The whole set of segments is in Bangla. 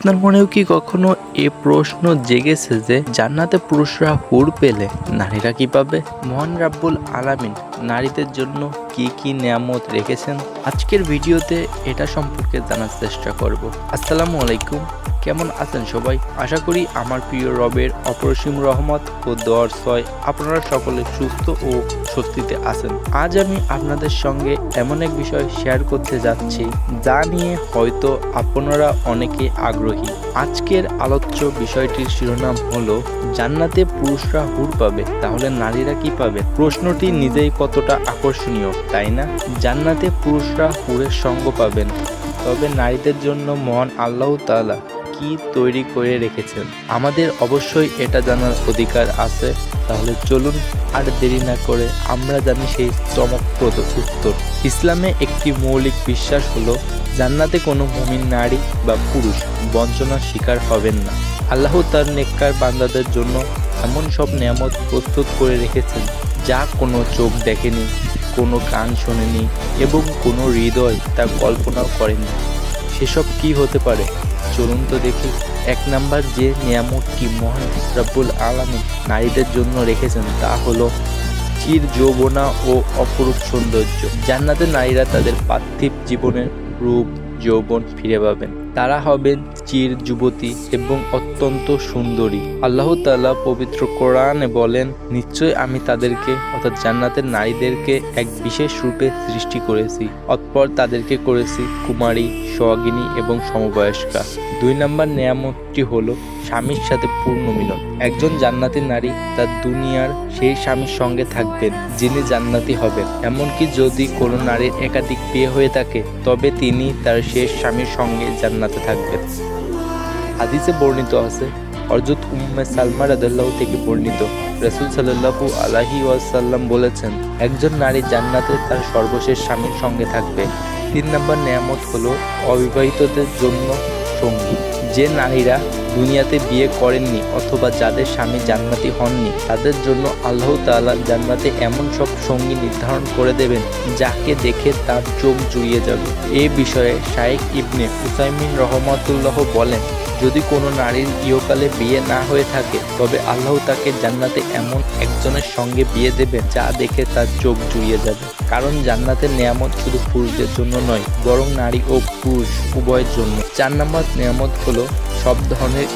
আপনার মনেও কি কখনো এ প্রশ্ন জেগেছে যে জান্নাতে পুরুষরা হুর পেলে নারীরা কি পাবে? মহান রাব্বুল আলামিন নারীদের জন্য কি কি নিয়ামত রেখেছেন? আজকের ভিডিওতে এটা সম্পর্কে জানার চেষ্টা করব। আসসালামু আলাইকুম। কেমন আছেন সবাই? আশা করি আমার প্রিয় রবের অপরসীম রহমত ও দোয়ার ছয় আপনারা সকলে সুস্থ ও স্বস্তিতে আছেন। আজ আমি আপনাদের সঙ্গে এমন এক বিষয় শেয়ার করতে যাচ্ছি, যা নিয়ে হয়তো আপনারা অনেকে আগ্রহী। আজকের আলোচ্য বিষয়টির শিরোনাম হলো, জান্নাতে পুরুষরা হুর পাবে, তাহলে নারীরা কি পাবে? প্রশ্নটি নিজেই কতটা আকর্ষণীয়, তাই না? জান্নাতে পুরুষরা হুরের সঙ্গ পাবেন, তবে নারীদের জন্য মহান আল্লাহ তাআলা কি তৈরি করে রেখেছেন? আমাদের অবশ্যই এটা জানার অধিকার আছে। তাহলে চলুন আর দেরি না করে আমরা জানি সেই চমকপ্রদ উত্তর। ইসলামে একটি মৌলিক বিশ্বাস হলো, জান্নাতে কোনো মুমিন নারী বা পুরুষ বঞ্চনার শিকার হবেন না। আল্লাহ তার নেককার বান্দাদের জন্য এমন সব নিয়ামত প্রস্তুত করে রেখেছেন, যা কোনো চোখ দেখেনি, কোনো কান শোনেনি এবং কোনো হৃদয় তা কল্পনাও করেনি। সেসব কি হতে পারে? চলুন তো দেখি। এক নাম্বার, যে নিয়ামতটি মহান রব্বুল আলম নারীদের জন্য রেখেছেন, তা হলো চির যৌবনা ও অপরূপ সৌন্দর্য। জান্নাতে নারীরা তাদের পার্থিব জীবনের রূপ, যৌবন ফিরে পাবেন। তারা হবেন চির যুবতী এবং অত্যন্ত সুন্দরী। আল্লাহ তাআলা পবিত্র কোরআনে বলেন নিশ্চয় আমি তাদেরকে, অর্থাৎ জান্নাতের নারীদেরকে এক বিশেষ রূপে সৃষ্টি করেছি। অতপর তাদেরকে করেছি কুমারী সোহাগিনী এবং সমবয়স্কা। দুই নম্বর নিয়ামতটি হলো স্বামীর সাথে পূর্ণ মিলন। একজন জান্নাতি নারী তার দুনিয়ার সেই স্বামীর সঙ্গে থাকবেন, যিনি জান্নাতি হবেন। এমনকি যদি কোনো নারীর একাধিক বিয়ে হয়ে থাকে, তবে তিনি তার শেষ স্বামীর সঙ্গে জান্নাতে থাকবেন হাদিসে বর্ণিত আছে হরজত উম্মে সালমা রাদাল্লাহ থেকে বর্ণিত, রসুল সাল্লাহু আলাহি ওয়াসাল্লাম বলেছেন, একজন নারী জান্নাতে তার সর্বশেষ স্বামীর সঙ্গে থাকবে। তিন নম্বর নিয়ামত হলো অবিবাহিতদের জন্য সঙ্গী। যে নারীরা দুনিয়াতে বিয়ে করেননি অথবা যাদের স্বামী জান্নাতি হননি, তাদের জন্য আল্লাহ তালা জান্নাতে এমন সব সঙ্গী নির্ধারণ করে দেবেন যাকে দেখে তার চোখ জুড়িয়ে যাবে। এ বিষয়ে শায়েক ইবনে হুসাইমিন রহমতুল্লাহ বলেন যদি কোনো নারীর ইয়কালে বিয়ে না হয়ে থাকে, তবে আল্লাহ তাকে জান্নাতে এমন একজনের সঙ্গে বিয়ে দেবে যা দেখে তার চোখ জুড়িয়ে যাবে। কারণ জান্নাতের নিয়ামত শুধু পুরুষদের জন্য নয়, বরং নারী ও পুরুষ উভয়ের জন্য। চার নম্বর নিয়ামত হলো সব ধরনের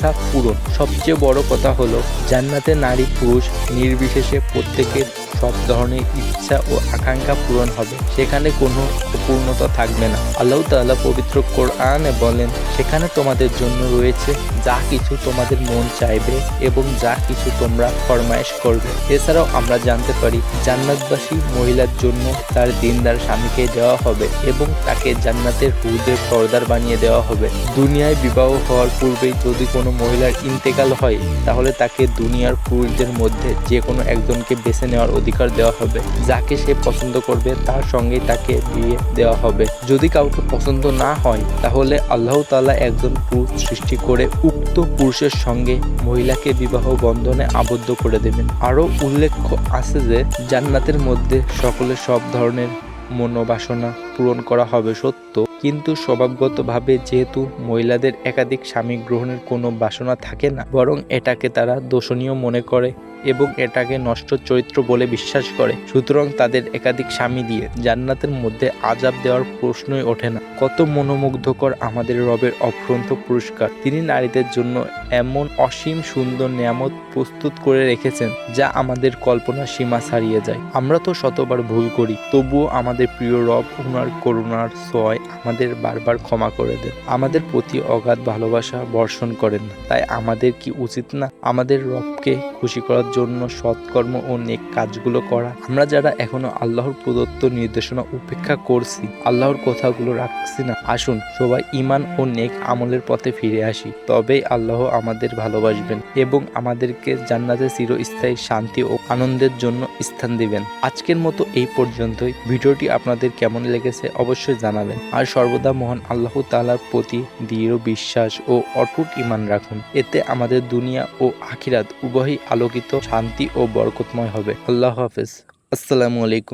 ইচ্ছা পূরণ। সবচেয়ে বড় কথা হলো, জান্নাতে নারী পুরুষ নির্বিশেষে প্রত্যেকের সব ধরনের ইচ্ছা ও আকাঙ্ক্ষা পূরণ হবে। সেখানে কোনো অপূর্ণতা থাকবে না। আল্লাহ তাআলা পবিত্র কোরআনে বলেন, সেখানে তোমাদের জন্য রয়েছে যা কিছু তোমাদের মন চাইবে এবং যা কিছু তোমরা ফরমায়েশ করবে। এছাড়াও আমরা জানতে পারি, জান্নাতবাসী মহিলার জন্য তার দিনদার স্বামীকে দেওয়া হবে এবং তাকে জান্নাতের হুদের সর্দার বানিয়ে দেওয়া হবে। দুনিয়ায় বিবাহ হওয়ার পূর্বেই যদি কোনো মহিলার ইন্তেকাল হয়, তাহলে তাকে দুনিয়ার পুরুষদের মধ্যে যে কোনো একজনকে বেছে নেওয়ার অধিকার দেওয়া হবে। যাকে সে পছন্দ করবে, তার সঙ্গেই তাকে বিয়ে দেওয়া হবে। যদি কাউকে পছন্দ না হয়, তাহলে আল্লাহ তাআলা একজন পুরুষ সৃষ্টি করে উক্ত পুরুষের সঙ্গে মহিলাকে বিবাহ বন্ধনে আবদ্ধ করে দেবেন। আরও উল্লেখ্য আছে যে, জান্নাতের মধ্যে সকলে সব ধরনের মনোবাসনা পূরণ করা হবে সত্য। কিন্তু স্বভাবগতভাবে যেহেতু মহিলাদের একাধিক স্বামী গ্রহণের কোনো বাসনা থাকে না, বরং এটাকে তারা দোষণীয় মনে করে এবং এটাকে নষ্ট চরিত্র বলে বিশ্বাস করে। সুতরাং তাদের একাধিক স্বামী দিয়ে জান্নাতের মধ্যে আজাব দেওয়ার প্রশ্নই ওঠে না। কত মনোমুগ্ধকর আমাদের রবের অফ্রন্ত পুরস্কার। তিনি নারীদের জন্য এমন অসীম সুন্দর নিয়ামত প্রস্তুত করে রেখেছেন যা আমাদের কল্পনা সীমা ছাড়িয়ে যায়। আমরা তো শতবার ভুল করি, তবুও আমাদের প্রিয় রব উনার করুণার সয় আমাদের বারবার ক্ষমা করে দেন। আমাদের প্রতি অগাধ ভালোবাসা বর্ষণ করেন তাই আমাদের কি উচিত না আমাদের রবকে খুশি করার জন্য সৎকর্ম ও নেক কাজগুলো করা? আমরা যারা এখনও আল্লাহর প্রদত্ত নির্দেশনা উপেক্ষা করছি, আল্লাহর কথাগুলো রাখছি না, আসুন সবাই ইমান ও নেক আমলের পথে ফিরে আসি। তবেই আল্লাহ আমাদের ভালোবাসবেন এবং আমাদেরকে জান্নাতে চিরস্থায়ী শান্তি ও আনন্দের জন্য স্থান দিবেন। আজকের মতো এই পর্যন্তই। ভিডিওটি আপনাদের কেমন লেগেছে অবশ্যই জানাবেন। আর সর্বদা মহান আল্লাহ তালার প্রতি দৃঢ় বিশ্বাস ও অটুট ইমান রাখুন। এতে আমাদের দুনিয়া ও আখিরাত উভয়ই আলোকিত, শান্তি ও বরকতময় হবে। আল্লাহ হাফেজ। আসসালামু আলাইকুম।